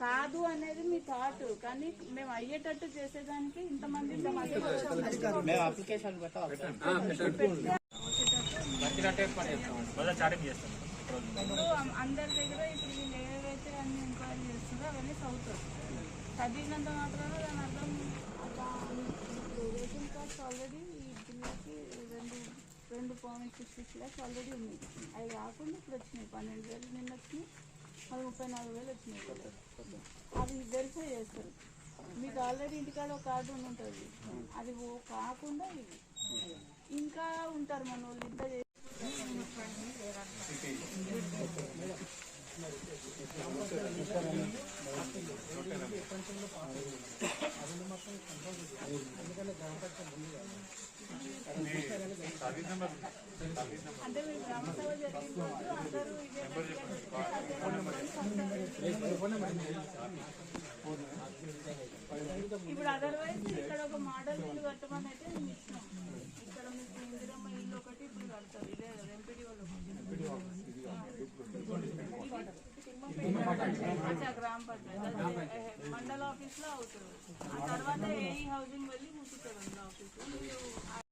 కాదు అనేది మీ థాట్ కానీ మేము అయ్యేటట్టు చేసేదానికి ఇంతమంది అందరి దగ్గర ఇప్పుడు వీళ్ళు ఏవైతే అన్ని ఎంక్వైరీ చేస్తుందో అవన్నీ చదువుతారు. చదివినంత మాత్రాన దాని అర్థం రేషన్ కార్డ్స్ ఆల్రెడీ ఈ జిల్లాకి రెండు రెండు point six six lakhs already ఉంది అవి కాకుండా ఇప్పుడు వచ్చినాయి. పన్నెండు వేలు నిన్న వచ్చినాయి. అది ముప్పై నాలుగు వేలు వచ్చినాయి. కదా అవి వెరిఫై చేస్తారు మీకు ఆల్రెడీ ఇంటికాడ ఒక కార్డు ఉంటుంది. అది కాకుండా ఇవి ఇంకా ఉంటారు మన వాళ్ళు ఇంత అంటే మీరు గ్రామ సభ జరిగినప్పుడు అందరూ ఇదే ఇప్పుడు అదర్వైజ్ ఇక్కడ ఒక మోడల్ ఇల్లు కట్టమని అయితే ఇక్కడ మీకు ఇందిరమ్మ ఇల్లు ఒకటి ఇప్పుడు కడతారు. గ్రామ పంచాయతీ. మండల ఆఫీస్లో అవుతుంది. ఆ తర్వాత ఏఈ హౌసింగ్ వెళ్ళి ముందు ఆఫీస్